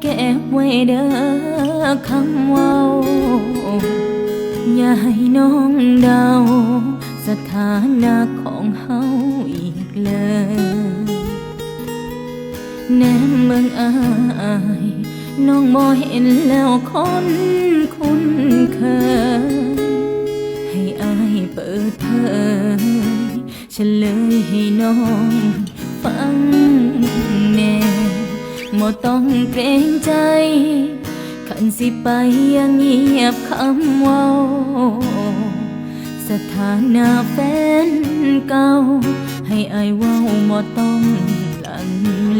เก็บไว้เด้อคำเว้า อย่าให้น้องเดา สถานะของเฮาอีกเลยแนมเมืองอาย น้องบ่เห็นแล้วคน บ่ต้องเกรงใจ ขันสิไปอยังเงียบคำเว้า สถานะแฟนเก่า ให้อายเว้าบ่ต้องลัง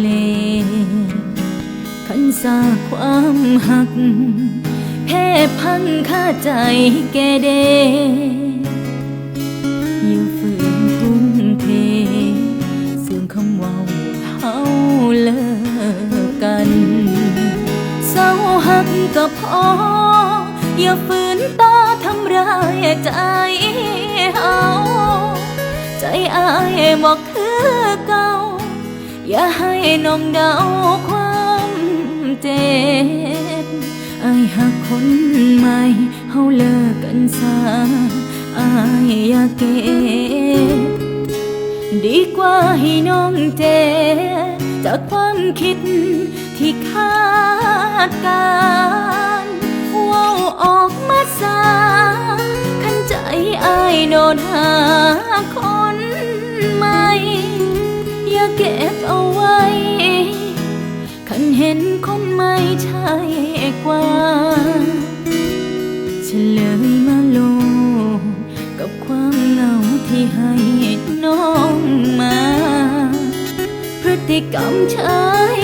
เล ขันสาความหักแพ้พังค่าใจแกเด อย่าฝืนต่อทำร้ายใจเฮาใจอายบอกคือเก่า อย่าให้น้องเดาความเจ็บอายหักคนใหม่เฮาเลิกกันซะอายอย่าเก็บดีกว่าให้น้องเจ็บจากความคิดที่คาดการ ก็บเอาไว้ขันเห็นคนไม่ใช่กว่าเฉลยมาลง กับความเหงาที่ให้น้องมา พฤติกรรมชาย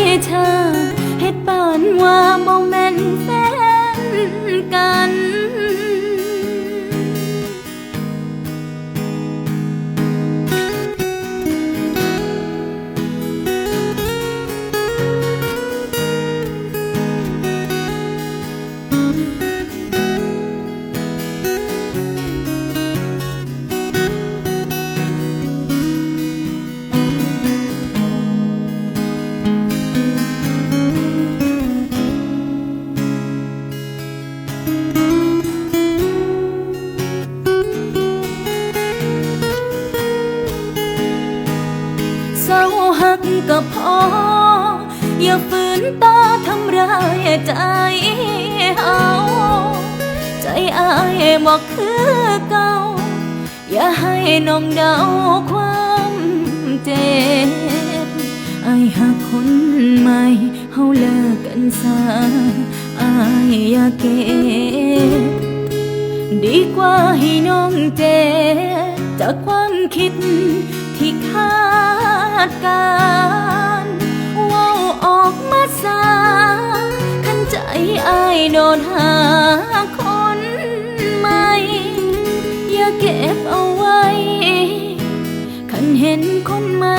ก็พอ อย่าฝืนต่อทำร้ายใจเฮาใจอายบอกคือเก่า อย่าให้น้องเดาความเจ็บอายหักคนใหม่เฮาเลิกกันซะอายอย่าเก็บดีกว่าให้น้องเจ็บจากความคิดที่คาดการ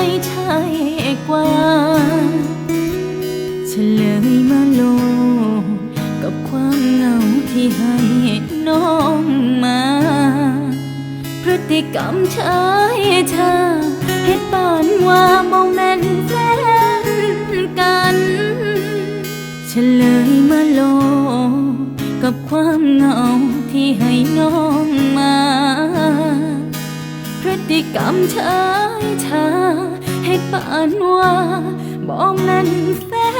ไม่ใช่กว่าเฉลยมาโลกับความเหงาที่ให้น้องมา พฤติกรรมชายชาเหตุปานว่าบ่แม่นแฟนกันเฉลยมาโลกับความเหงาที่ให้น้องมา พฤติกรรมชายชา hết bạn hoa bom lần phép